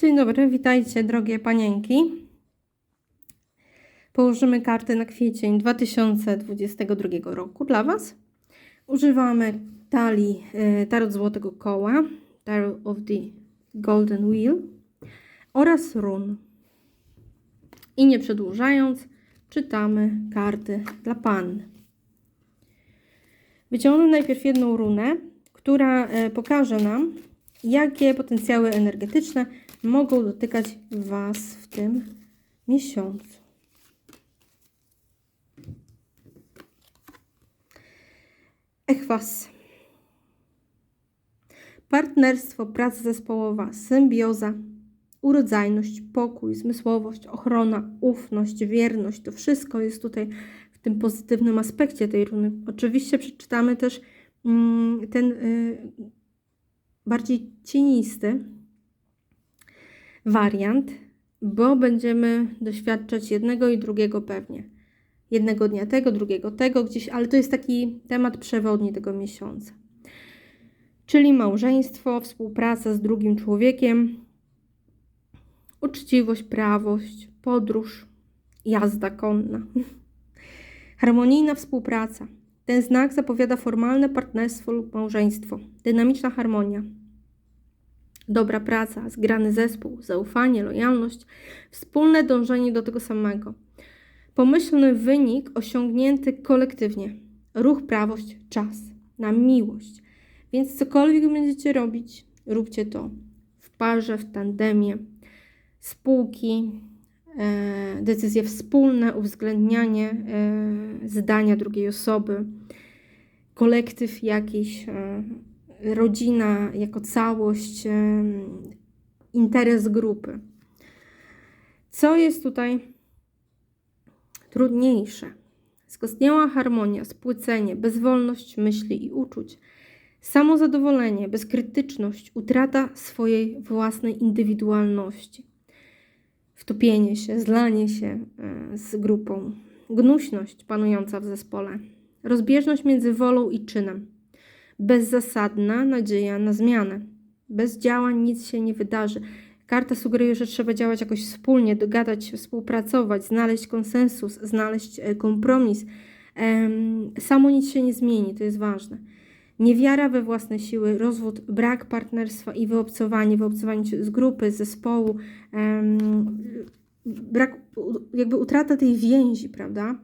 Dzień dobry, witajcie drogie panienki. Położymy karty na kwiecień 2022 roku dla Was. Używamy talii e, Tarot Złotego Koła, Tarot of the Golden Wheel oraz run. I nie przedłużając, czytamy karty dla Panny. Wyciągnę najpierw jedną runę, która e, pokaże nam, jakie potencjały energetyczne mogą dotykać Was w tym miesiącu. Echwas. Partnerstwo, praca zespołowa, symbioza, urodzajność, pokój, zmysłowość, ochrona, ufność, wierność. To wszystko jest tutaj w tym pozytywnym aspekcie tej runy. Oczywiście przeczytamy też mm, ten y, bardziej cienisty wariant, bo będziemy doświadczać jednego i drugiego pewnie. Jednego dnia tego, drugiego tego gdzieś, ale to jest taki temat przewodni tego miesiąca. Czyli małżeństwo, współpraca z drugim człowiekiem, uczciwość, prawość, podróż, jazda konna. Harmonijna współpraca. Ten znak zapowiada formalne partnerstwo lub małżeństwo, dynamiczna harmonia, dobra praca, zgrany zespół, zaufanie, lojalność, wspólne dążenie do tego samego. Pomyślny wynik osiągnięty kolektywnie. Ruch, prawość, czas na miłość. Więc cokolwiek będziecie robić, róbcie to w parze, w tandemie, spółki, e, decyzje wspólne, uwzględnianie e, zdania drugiej osoby, kolektyw jakiś, e, rodzina jako całość, interes grupy. Co jest tutaj trudniejsze? Skostniała harmonia, spłycenie, bezwolność myśli i uczuć, samozadowolenie, bezkrytyczność, utrata swojej własnej indywidualności, wtopienie się, zlanie się z grupą, gnuśność panująca w zespole, rozbieżność między wolą i czynem, bezzasadna nadzieja na zmianę. Bez działań nic się nie wydarzy. Karta sugeruje, że trzeba działać jakoś wspólnie, dogadać się, współpracować, znaleźć konsensus, znaleźć e, kompromis. Samo nic się nie zmieni, to jest ważne. Niewiara we własne siły, rozwód, brak partnerstwa i wyobcowanie, wyobcowanie z grupy, z zespołu, brak, jakby utrata tej więzi, prawda?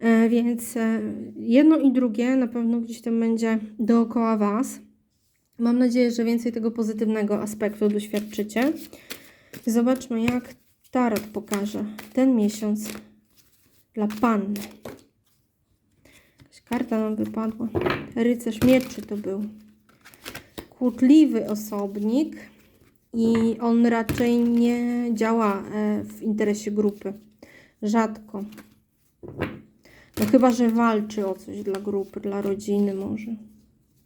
E, Więc e, jedno i drugie na pewno gdzieś tam będzie dookoła Was. Mam nadzieję, że więcej tego pozytywnego aspektu doświadczycie. Zobaczmy, jak Tarot pokaże ten miesiąc dla Panny. Jakaś karta nam wypadła. Rycerz mieczy to był. Kłótliwy osobnik i on raczej nie działa e, w interesie grupy. Rzadko. No chyba, że walczy o coś dla grupy, dla rodziny może,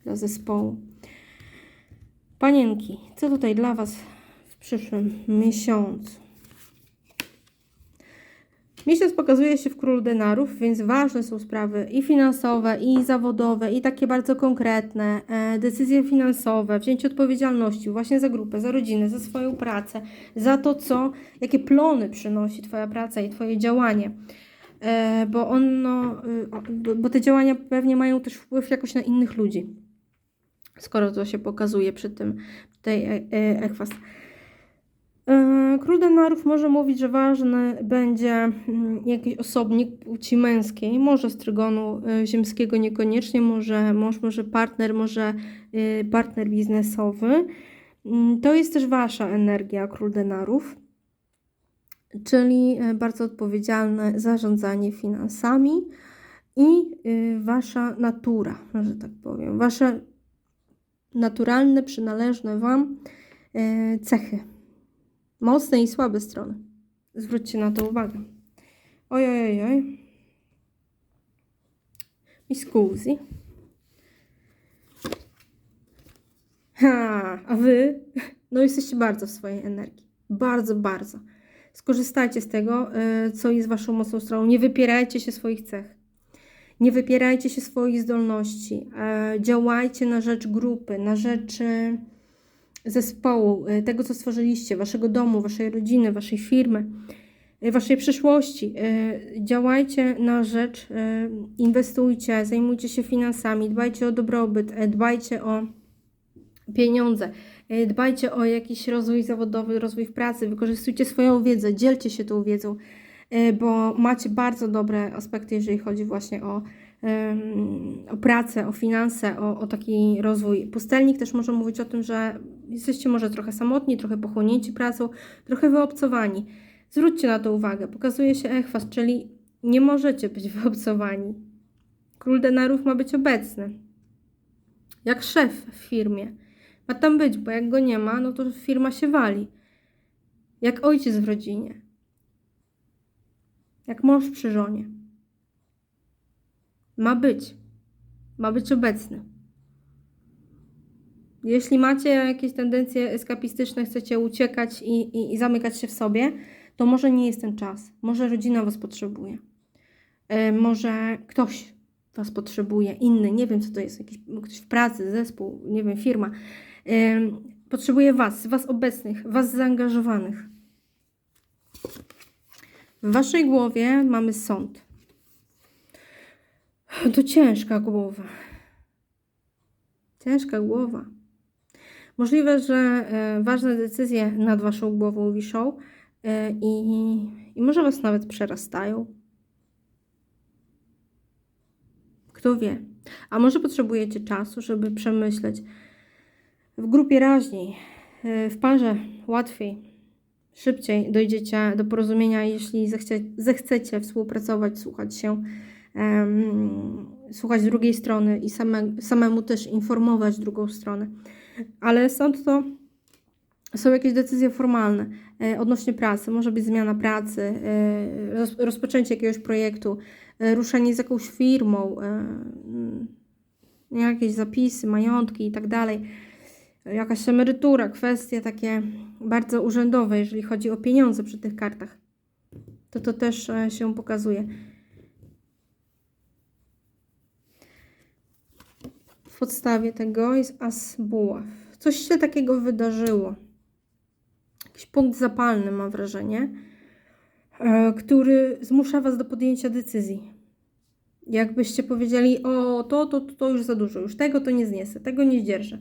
dla zespołu. Panienki, co tutaj dla Was w przyszłym miesiącu? Miesiąc pokazuje się w królu denarów, więc ważne są sprawy i finansowe, i zawodowe, i takie bardzo konkretne, e, decyzje finansowe, wzięcie odpowiedzialności właśnie za grupę, za rodzinę, za swoją pracę, za to, co, jakie plony przynosi Twoja praca i Twoje działanie. E, bo ono, y, o- bo- te działania pewnie mają też wpływ jakoś na innych ludzi skoro to się pokazuje przy tym tej e, e, ekwas. Król denarów może mówić, że ważny będzie mm, jakiś osobnik płci męskiej, może z trygonu ziemskiego niekoniecznie, może mąż, może partner, może partner biznesowy. Mm, To jest też wasza energia, król denarów, czyli e, bardzo odpowiedzialne zarządzanie finansami i e, wasza natura, że tak powiem, wasze naturalne, przynależne Wam e, cechy. Mocne i słabe strony. Zwróćcie na to uwagę. Oj, oj, oj. Mi scusi. Ha, a Wy, no jesteście bardzo w swojej energii. Bardzo, bardzo. Skorzystajcie z tego, e, co jest Waszą mocną stroną. Nie wypierajcie się swoich cech. Nie wypierajcie się swoich zdolności. E, działajcie na rzecz grupy, na rzecz e, zespołu, tego co stworzyliście, waszego domu, waszej rodziny, waszej firmy, waszej przyszłości. Działajcie na rzecz, inwestujcie, zajmujcie się finansami, dbajcie o dobrobyt, dbajcie o pieniądze, dbajcie o jakiś rozwój zawodowy, rozwój w pracy, wykorzystujcie swoją wiedzę, dzielcie się tą wiedzą, y, bo macie bardzo dobre aspekty, jeżeli chodzi właśnie o, o pracę, o finanse, o, o taki rozwój. Pustelnik też może mówić o tym, że jesteście może trochę samotni, trochę pochłonięci pracą, trochę wyobcowani. Zwróćcie na to uwagę. Pokazuje się echwas, czyli nie możecie być wyobcowani. Król denarów ma być obecny. Jak szef w firmie. Ma tam być, bo jak go nie ma, no to firma się wali. Jak ojciec w rodzinie. Jak mąż przy żonie. Ma być. Ma być obecny. Jeśli macie jakieś tendencje eskapistyczne, chcecie uciekać i, i, i zamykać się w sobie, to może nie jest ten czas. Może rodzina Was potrzebuje. E, może ktoś Was potrzebuje, inny, nie wiem co to jest, jakiś, ktoś w pracy, zespół, nie wiem, firma. Potrzebuje Was, Was obecnych, Was zaangażowanych. W Waszej głowie mamy sąd. To ciężka głowa. Ciężka głowa. Możliwe, że e, ważne decyzje nad Waszą głową wiszą e, i, i może Was nawet przerastają. Kto wie? A może potrzebujecie czasu, żeby przemyśleć. W grupie raźniej, e, w parze łatwiej, szybciej dojdziecie do porozumienia, jeśli zechcie, zechcecie współpracować, słuchać się, em, słuchać drugiej strony i same, samemu też informować drugą stronę. Ale sąd to są jakieś decyzje formalne e, odnośnie pracy. Może być zmiana pracy, e, roz, rozpoczęcie jakiegoś projektu, e, ruszenie z jakąś firmą, jakieś zapisy, majątki i tak. Jakaś emerytura, kwestie takie bardzo urzędowe, jeżeli chodzi o pieniądze przy tych kartach. To to też e, się pokazuje. W podstawie tego jest as buław. Coś się takiego wydarzyło. Jakiś punkt zapalny, mam wrażenie, e, który zmusza Was do podjęcia decyzji. Jakbyście powiedzieli, o to, to, to już za dużo, już tego to nie zniesę, tego nie zdzierżę.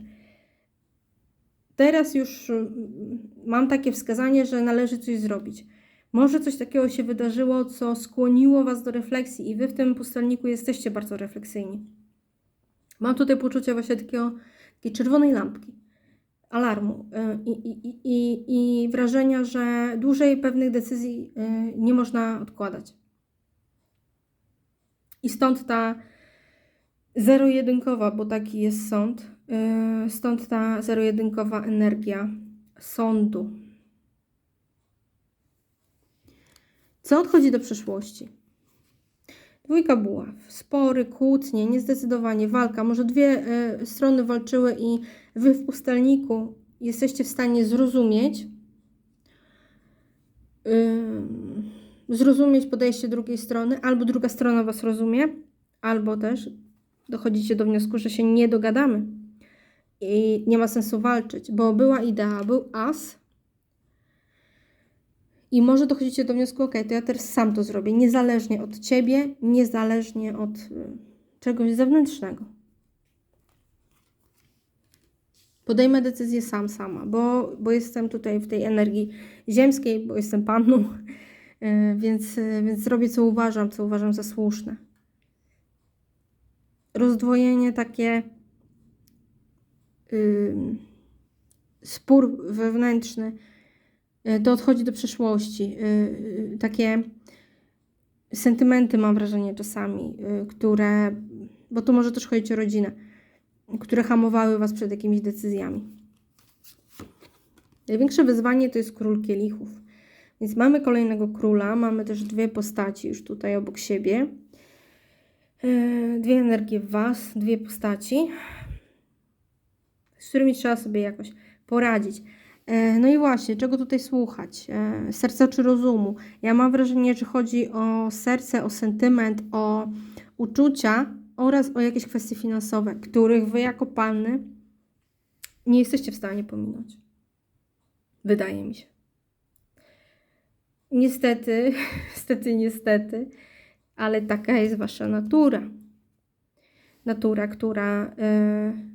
Teraz już mm, mam takie wskazanie, że należy coś zrobić. Może coś takiego się wydarzyło, co skłoniło Was do refleksji i Wy w tym pustelniku jesteście bardzo refleksyjni. Mam tutaj poczucie właśnie takiego, takiej czerwonej lampki, alarmu y, i, i, i, i, wrażenia, że dłużej pewnych decyzji y, nie można odkładać. I stąd ta zero-jedynkowa, bo taki jest sąd, y, stąd ta zero-jedynkowa energia sądu. Co odchodzi do przeszłości? Dwójka buław, spory, kłótnie, niezdecydowanie, walka. Może dwie y, strony walczyły i wy w pustelniku jesteście w stanie zrozumieć, y, zrozumieć podejście drugiej strony, albo druga strona was rozumie, albo też dochodzicie do wniosku, że się nie dogadamy i nie ma sensu walczyć, bo była idea, był as, i może dochodzicie do wniosku, ok, to ja teraz sam to zrobię, niezależnie od ciebie, niezależnie od y, czegoś zewnętrznego. Podejmę decyzję sam, sama, bo, bo jestem tutaj w tej energii ziemskiej, bo jestem panną, y, więc, y, więc zrobię co uważam, co uważam za słuszne. Rozdwojenie takie, spór wewnętrzny, y, to odchodzi do przeszłości. Yy, takie sentymenty, mam wrażenie, czasami, które, bo tu może też chodzić o rodzinę, które hamowały Was przed jakimiś decyzjami. Największe wyzwanie to jest król kielichów. Więc mamy kolejnego króla, mamy też dwie postaci już tutaj obok siebie. Dwie energie w Was, dwie postaci, z którymi trzeba sobie jakoś poradzić. E, No i właśnie, czego tutaj słuchać? E, Serca czy rozumu? Ja mam wrażenie, że chodzi o serce, o sentyment, o uczucia oraz o jakieś kwestie finansowe, których Wy jako panny nie jesteście w stanie pominąć. Wydaje mi się. Niestety, niestety, niestety, ale taka jest wasza natura. Natura, która y,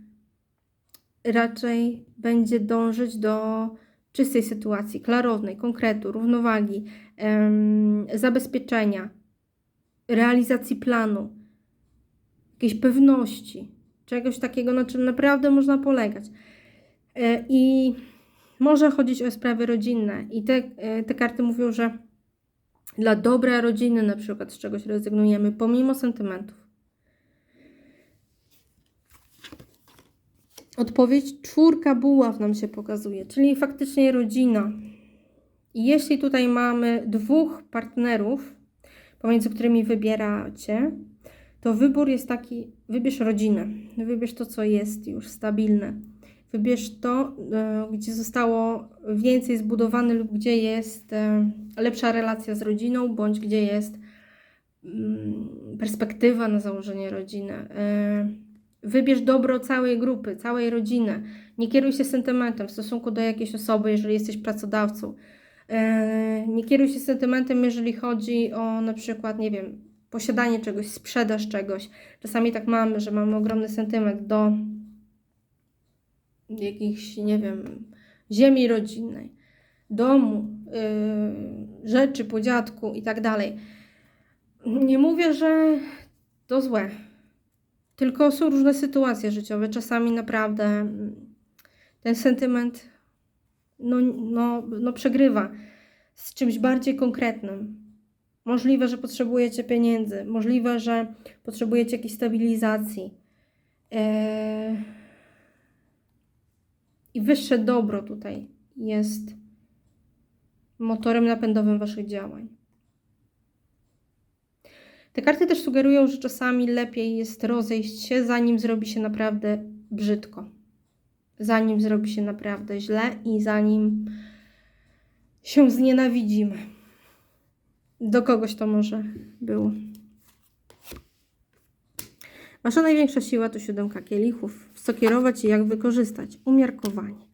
raczej będzie dążyć do czystej sytuacji, klarownej, konkretu, równowagi, em, zabezpieczenia, realizacji planu, jakiejś pewności, czegoś takiego, na czym naprawdę można polegać. E, I może chodzić o sprawy rodzinne. I te, e, te karty mówią, że dla dobra rodziny na przykład z czegoś rezygnujemy, pomimo sentymentów. Odpowiedź czwórka buław nam się pokazuje, czyli faktycznie rodzina. I jeśli tutaj mamy dwóch partnerów, pomiędzy którymi wybieracie, to wybór jest taki: wybierz rodzinę, wybierz to, co jest już stabilne, wybierz to, e, gdzie zostało więcej zbudowane lub gdzie jest e, lepsza relacja z rodziną, bądź gdzie jest mm, perspektywa na założenie rodziny. E, wybierz dobro całej grupy, całej rodziny. Nie kieruj się sentymentem w stosunku do jakiejś osoby, jeżeli jesteś pracodawcą. Nie kieruj się sentymentem, jeżeli chodzi o na przykład, nie wiem, posiadanie czegoś, sprzedaż czegoś. Czasami tak mamy, że mamy ogromny sentyment do jakichś, nie wiem, ziemi rodzinnej, domu, yy, rzeczy po dziadku i tak dalej. Nie mówię, że to złe, tylko są różne sytuacje życiowe. Czasami naprawdę ten sentyment no, no, no przegrywa z czymś bardziej konkretnym. Możliwe, że potrzebujecie pieniędzy, możliwe, że potrzebujecie jakiejś stabilizacji. Eee... I wyższe dobro tutaj jest motorem napędowym Waszych działań. Te karty też sugerują, że czasami lepiej jest rozejść się, zanim zrobi się naprawdę brzydko. Zanim zrobi się naprawdę źle i zanim się znienawidzimy. Do kogoś to może było. Wasza największa siła to siódemka kielichów. Co kierować i jak wykorzystać? Umiarkowanie.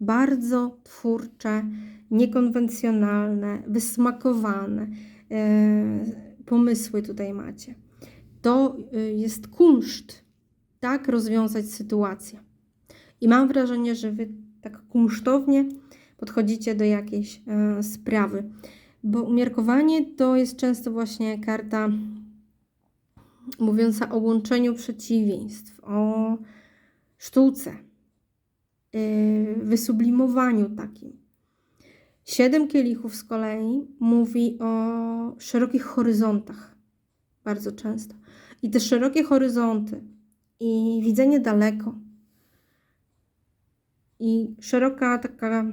Bardzo twórcze, niekonwencjonalne, wysmakowane e, pomysły tutaj macie. To e, jest kunszt, tak rozwiązać sytuację. I mam wrażenie, że wy tak kunsztownie podchodzicie do jakiejś e, sprawy. Bo umiarkowanie to jest często właśnie karta mówiąca o łączeniu przeciwieństw, o sztuce, yy, wysublimowaniu takim. Siedem kielichów z kolei mówi o szerokich horyzontach, bardzo często. I te szerokie horyzonty i widzenie daleko i szeroka taka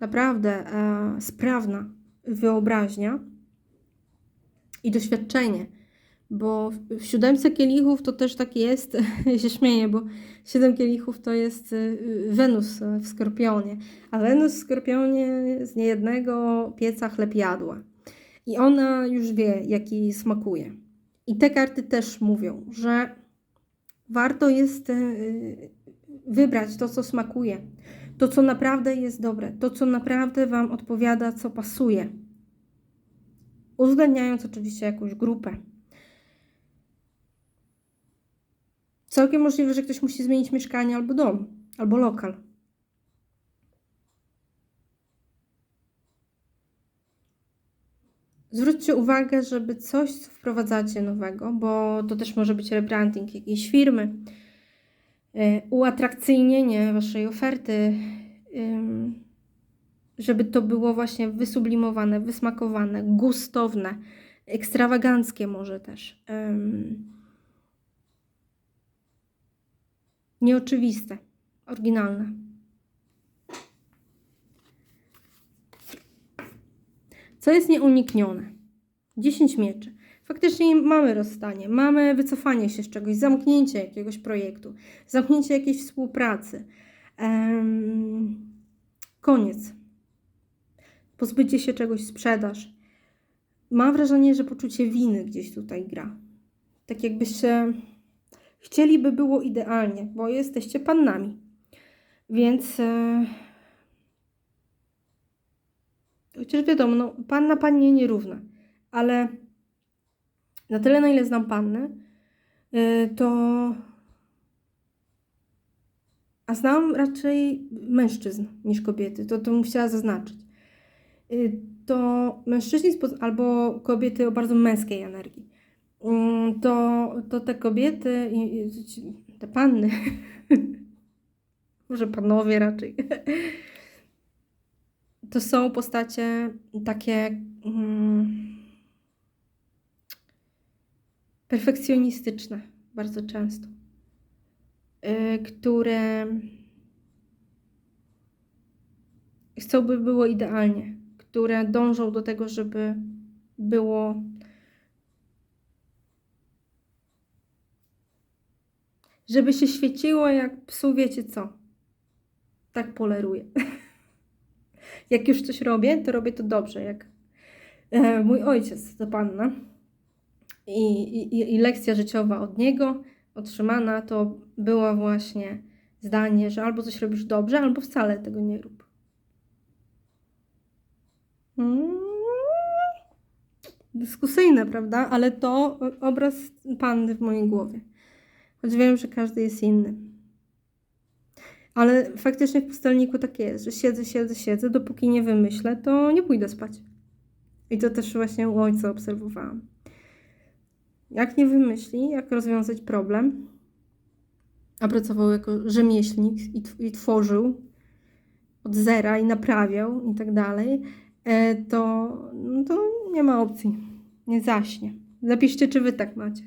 naprawdę e, sprawna wyobraźnia i doświadczenie. Bo w siódemce kielichów to też tak jest, się śmieję, bo siedem kielichów to jest e, Wenus w Skorpionie, a Wenus w Skorpionie z niejednego pieca chleb jadła. I ona już wie, jaki smakuje. I te karty też mówią, że warto jest e, wybrać to, co smakuje, to, co naprawdę jest dobre, to, co naprawdę Wam odpowiada, co pasuje. Uwzględniając oczywiście jakąś grupę. Całkiem możliwe, że ktoś musi zmienić mieszkanie albo dom, albo lokal. Zwróćcie uwagę, żeby coś, co wprowadzacie nowego, bo to też może być rebranding jakiejś firmy, E, uatrakcyjnienie Waszej oferty, żeby to było właśnie wysublimowane, wysmakowane, gustowne, ekstrawaganckie może też. Nieoczywiste, oryginalne. Co jest nieuniknione? 10 mieczy faktycznie mamy rozstanie, mamy wycofanie się z czegoś, zamknięcie jakiegoś projektu, zamknięcie jakiejś współpracy. Koniec. Pozbycie się czegoś, sprzedaż. Mam wrażenie, że poczucie winy gdzieś tutaj gra. Tak jakbyście chcieli, by było idealnie, bo jesteście pannami. Więc e, chociaż wiadomo, no, panna pannie nierówna, ale na tyle, na ile znam pannę, e, to a znam raczej mężczyzn niż kobiety, to, to bym chciała zaznaczyć. Y, To mężczyźni albo kobiety o bardzo męskiej energii. Mm, To, to te kobiety, te panny, może panowie raczej, to są postacie takie mm, perfekcjonistyczne bardzo często y, które chcą, by było idealnie, które dążą do tego, żeby było żeby się świeciło jak psu, wiecie co. Tak poleruję. jak już coś robię, to robię to dobrze, jak e, mój ojciec to panna. I, i, I lekcja życiowa od niego otrzymana to była właśnie zdanie, że albo coś robisz dobrze, albo wcale tego nie rób. Mm. Dyskusyjne, prawda? Ale to obraz panny w mojej głowie. Choć wiem, że każdy jest inny. Ale faktycznie w pustelniku tak jest, że siedzę, siedzę, siedzę, dopóki nie wymyślę, to nie pójdę spać. I to też właśnie u ojca obserwowałam. Jak nie wymyśli, jak rozwiązać problem, a pracował jako rzemieślnik i, tw- i tworzył od zera i naprawiał i tak dalej, e, to, no to nie ma opcji. Nie zaśnie. Zapiszcie, czy wy tak macie.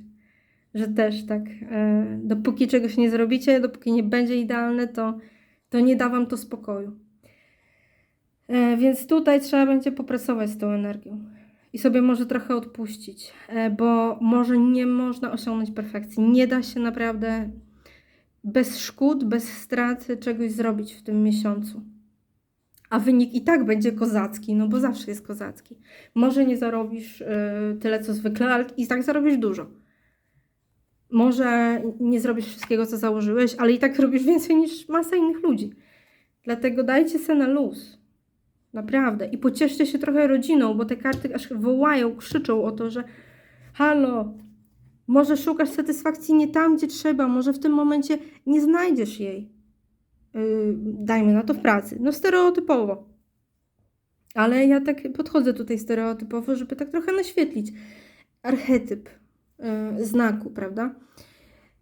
Że też tak, e, dopóki czegoś nie zrobicie, dopóki nie będzie idealne, to, to nie da wam to spokoju. E, więc tutaj trzeba będzie popracować z tą energią i sobie może trochę odpuścić, e, bo może nie można osiągnąć perfekcji. Nie da się naprawdę bez szkód, bez straty czegoś zrobić w tym miesiącu. A wynik i tak będzie kozacki, no bo zawsze jest kozacki. Może nie zarobisz tyle co zwykle, ale i tak zarobisz dużo. Może nie zrobisz wszystkiego, co założyłeś, ale i tak robisz więcej niż masa innych ludzi. Dlatego dajcie se na luz. Naprawdę. I pocieszcie się trochę rodziną, bo te karty aż wołają, krzyczą o to, że halo, może szukasz satysfakcji nie tam, gdzie trzeba, może w tym momencie nie znajdziesz jej. Yy, dajmy na to w pracy. No stereotypowo. Ale ja tak podchodzę tutaj stereotypowo, żeby tak trochę naświetlić archetyp znaku, prawda?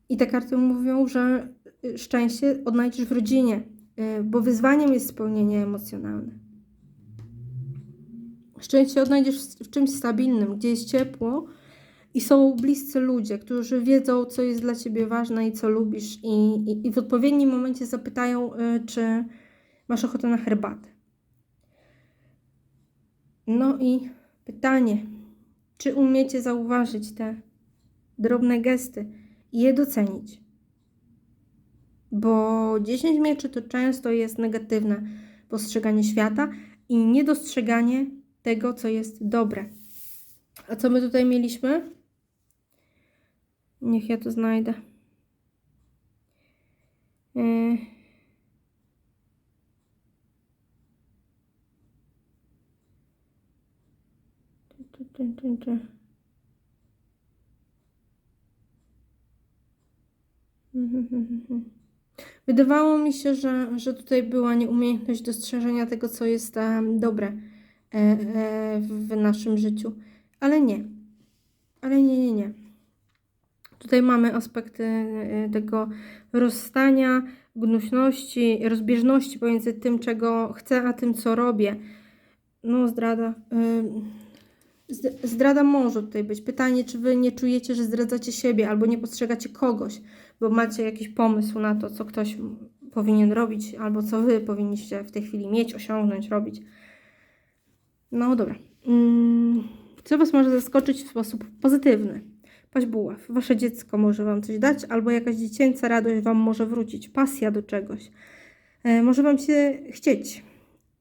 I te karty mówią, że szczęście odnajdziesz w rodzinie, yy, bo wyzwaniem jest spełnienie emocjonalne. Szczęście odnajdziesz w czymś stabilnym, gdzie jest ciepło i są bliscy ludzie, którzy wiedzą, co jest dla ciebie ważne i co lubisz, i, i, i w odpowiednim momencie zapytają, y, czy masz ochotę na herbatę. No i pytanie, czy umiecie zauważyć te drobne gesty i je docenić? Bo 10 mieczy to często jest negatywne postrzeganie świata i niedostrzeganie tego, co jest dobre. A co my tutaj mieliśmy? Niech ja to znajdę. Yy. Wydawało mi się, że, że tutaj była nieumiejętność dostrzeżenia tego, co jest dobre e, e, w naszym życiu, ale nie. Ale nie, nie, nie. Tutaj mamy aspekty e, tego rozstania, gnuśności, rozbieżności pomiędzy tym, czego chcę, a tym, co robię. No, zdrada. Zdrada może tutaj być. Pytanie, czy wy nie czujecie, że zdradzacie siebie albo nie postrzegacie kogoś, bo macie jakiś pomysł na to, co ktoś powinien robić, albo co wy powinniście w tej chwili mieć, osiągnąć, robić. No dobra. Mm, Co was może zaskoczyć w sposób pozytywny? Paść buław. Wasze dziecko może wam coś dać, albo jakaś dziecięca radość wam może wrócić, pasja do czegoś. E, może wam się chcieć.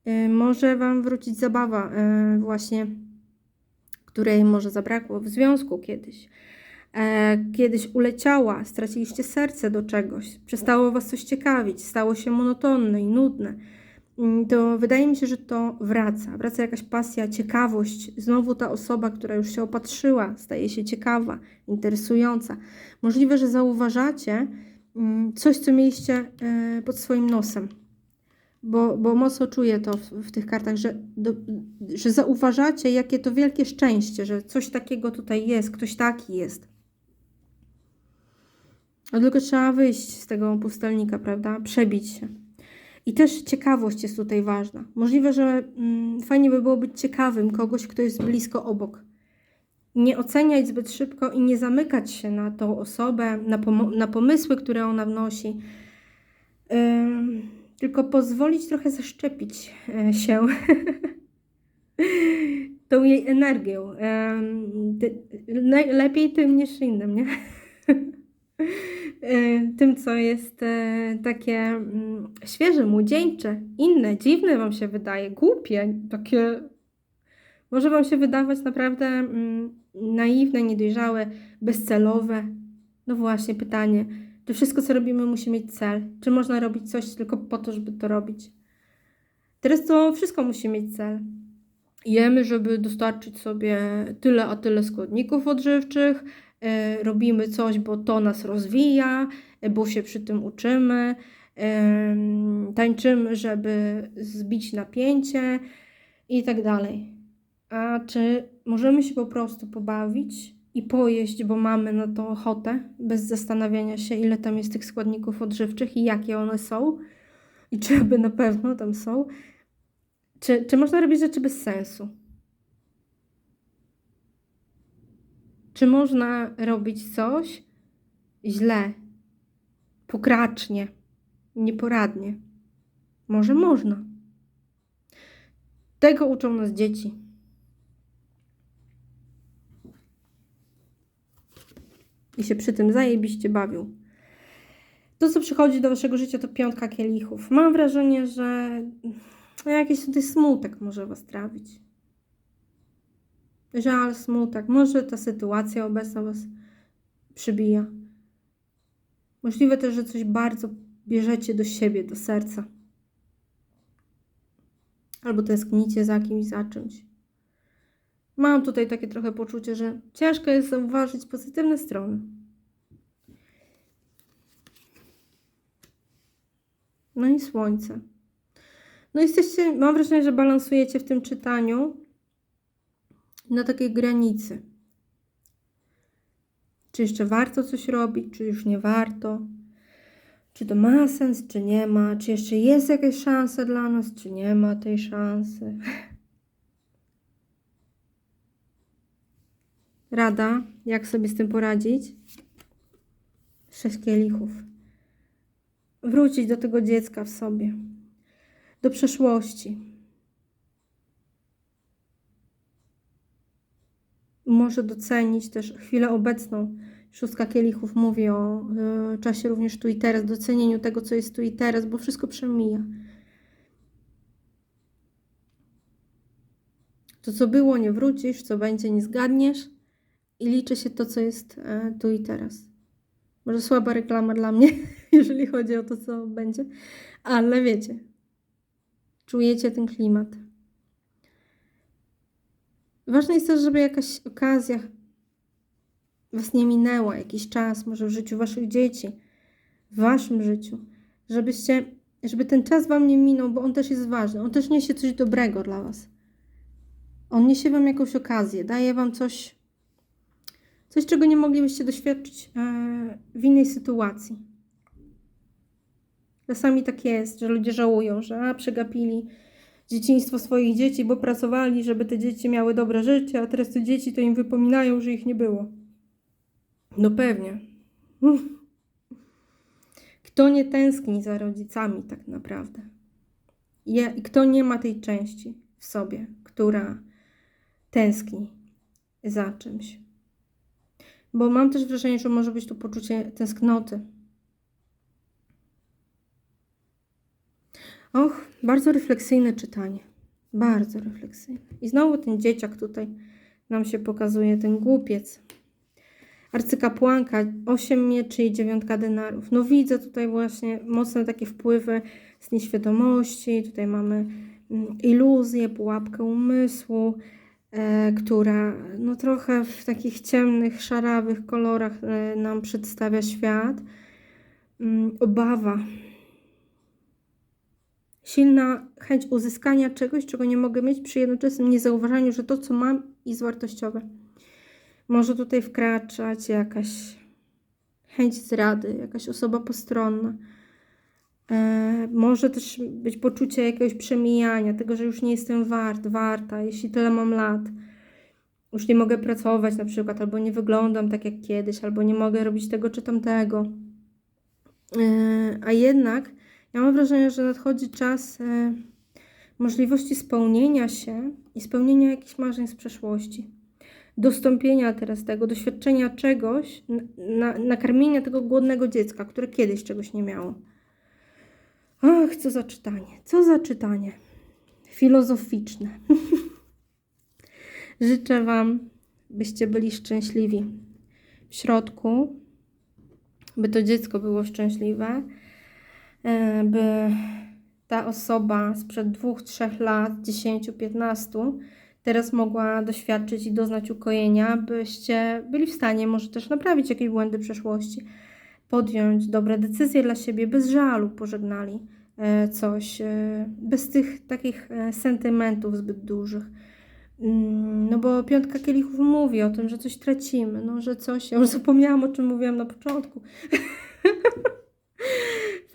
E, może wam wrócić zabawa, e, właśnie, której może zabrakło w związku kiedyś. E, kiedyś uleciała, straciliście serce do czegoś, przestało was coś ciekawić, stało się monotonne i nudne, mm, to wydaje mi się, że to wraca. Wraca jakaś pasja, ciekawość. Znowu ta osoba, która już się opatrzyła, staje się ciekawa, interesująca. Możliwe, że zauważacie mm, coś, co mieliście e, pod swoim nosem. Bo, bo mocno czuję to w, w tych kartach, że, do, że zauważacie, jakie to wielkie szczęście, że coś takiego tutaj jest, ktoś taki jest. A tylko trzeba wyjść z tego pustelnika, prawda? Przebić się. I też ciekawość jest tutaj ważna. Możliwe, że mm, fajnie by było być ciekawym kogoś, kto jest blisko obok. Nie oceniać zbyt szybko i nie zamykać się na tą osobę, na, pom- na pomysły, które ona wnosi. Ym, tylko pozwolić trochę zaszczepić e, się tą jej energią. Ym, ty, le- lepiej tym niż innym, nie? E, tym, co jest e, takie mm, świeże, młodzieńcze, inne, dziwne Wam się wydaje, głupie, takie może Wam się wydawać naprawdę mm, naiwne, niedojrzałe, bezcelowe. No właśnie, pytanie, czy wszystko, co robimy, musi mieć cel? Czy można robić coś tylko po to, żeby to robić? Teraz to wszystko musi mieć cel. Jemy, żeby dostarczyć sobie tyle a tyle składników odżywczych, robimy coś, bo to nas rozwija, e, bo się przy tym uczymy, tańczymy, żeby zbić napięcie i tak dalej. A czy możemy się po prostu pobawić i pojeść, bo mamy na to ochotę, bez zastanawiania się, ile tam jest tych składników odżywczych i jakie one są, i czy aby na pewno tam są? Czy, czy można robić rzeczy bez sensu? Czy można robić coś źle, pokracznie, nieporadnie? Może można. Tego uczą nas dzieci. I się przy tym zajebiście bawią. To, co przychodzi do waszego życia, to piątka kielichów. Mam wrażenie, że jakiś tutaj smutek może was trawić. Żal, smutek. Może ta sytuacja obecna was przybija. Możliwe też, że coś bardzo bierzecie do siebie, do serca. Albo tęsknicie za kimś, za czymś. Mam tutaj takie trochę poczucie, że ciężko jest zauważyć pozytywne strony. No i słońce. No jesteście, mam wrażenie, że balansujecie w tym czytaniu na takiej granicy. Czy jeszcze warto coś robić, czy już nie warto? Czy to ma sens, czy nie ma? Czy jeszcze jest jakaś szansa dla nas, czy nie ma tej szansy? Rada, jak sobie z tym poradzić? Sześć kielichów. Wrócić do tego dziecka w sobie, do przeszłości. Może docenić też chwilę obecną. Szóstka kielichów mówi o y, czasie również tu i teraz, docenieniu tego, co jest tu i teraz, bo wszystko przemija. To, co było, nie wrócisz, co będzie, nie zgadniesz i liczy się to, co jest e, tu i teraz. Może słaba reklama dla mnie, jeżeli chodzi o to, co będzie, ale wiecie, czujecie ten klimat. Ważne jest też, żeby jakaś okazja was nie minęła, jakiś czas, może w życiu waszych dzieci, w waszym życiu, żebyście, żeby ten czas wam nie minął, bo on też jest ważny, on też niesie coś dobrego dla was. On niesie wam jakąś okazję, daje wam coś, coś, czego nie moglibyście doświadczyć e, w innej sytuacji. Czasami tak jest, że ludzie żałują, że a, przegapili dzieciństwo swoich dzieci, bo pracowali, żeby te dzieci miały dobre życie, a teraz te dzieci to im wypominają, że ich nie było. No pewnie. Kto nie tęskni za rodzicami tak naprawdę? I kto nie ma tej części w sobie, która tęskni za czymś? Bo mam też wrażenie, że może być tu poczucie tęsknoty. Och, bardzo refleksyjne czytanie. Bardzo refleksyjne. I znowu ten dzieciak tutaj nam się pokazuje, ten głupiec. Arcykapłanka, 8 mieczy i dziewiątka denarów. No widzę tutaj właśnie mocne takie wpływy z nieświadomości. Tutaj mamy mm, iluzję, pułapkę umysłu, e, która no trochę w takich ciemnych, szarawych kolorach e, nam przedstawia świat. Mm, obawa. Silna chęć uzyskania czegoś, czego nie mogę mieć, przy jednoczesnym niezauważaniu, że to, co mam, jest wartościowe. Może tutaj wkraczać jakaś chęć zdrady, jakaś osoba postronna. E, może też być poczucie jakiegoś przemijania, tego, że już nie jestem wart, warta, jeśli tyle mam lat. Już nie mogę pracować na przykład, albo nie wyglądam tak jak kiedyś, albo nie mogę robić tego czy tamtego. E, a jednak ja mam wrażenie, że nadchodzi czas e, możliwości spełnienia się i spełnienia jakichś marzeń z przeszłości dostąpienia teraz tego, doświadczenia czegoś, na, nakarmienia tego głodnego dziecka, które kiedyś czegoś nie miało. Ach, co za czytanie, co za czytanie. Filozoficzne. Życzę Wam, byście byli szczęśliwi w środku, by to dziecko było szczęśliwe, by ta osoba sprzed dwóch, trzech lat, dziesięciu, piętnastu, teraz mogła doświadczyć i doznać ukojenia, byście byli w stanie może też naprawić jakieś błędy przeszłości, podjąć dobre decyzje dla siebie, bez żalu pożegnali e, coś, e, bez tych takich e, sentymentów zbyt dużych. Mm, No bo piątka kielichów mówi o tym, że coś tracimy, no że coś, ja już zapomniałam o czym mówiłam na początku.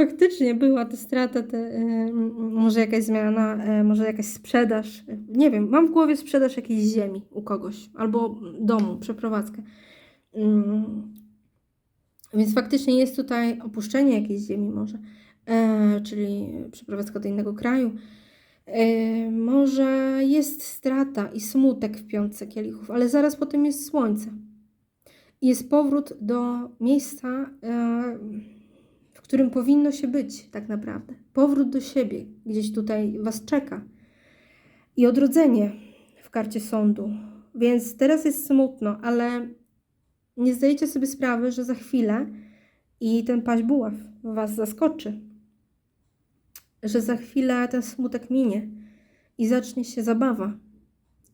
Faktycznie była to strata, te, y, może jakaś zmiana, y, może jakaś sprzedaż. y, Nie wiem, mam w głowie sprzedaż jakiejś ziemi u kogoś albo domu, przeprowadzkę. Mm, Więc faktycznie jest tutaj opuszczenie jakiejś ziemi, może, e, czyli przeprowadzka do innego kraju. E, może jest strata i smutek w piątce kielichów, ale zaraz po tym jest słońce. Jest powrót do miejsca. E, w którym powinno się być tak naprawdę. Powrót do siebie gdzieś tutaj Was czeka. I odrodzenie w karcie sądu. Więc teraz jest smutno, ale nie zdajecie sobie sprawy, że za chwilę i ten paź buław Was zaskoczy. Że za chwilę ten smutek minie i zacznie się zabawa.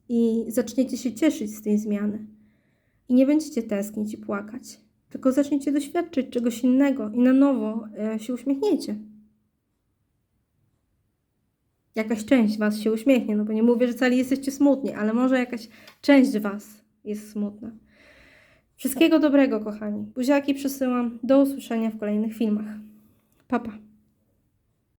I zaczniecie się cieszyć z tej zmiany. I nie będziecie tęsknić i płakać tylko zaczniecie doświadczyć czegoś innego i na nowo e, się uśmiechniecie. Jakaś część Was się uśmiechnie, no bo nie mówię, że cali jesteście smutni, ale może jakaś część Was jest smutna. Wszystkiego dobrego, kochani. Buziaki przesyłam. Do usłyszenia w kolejnych filmach. Pa, pa.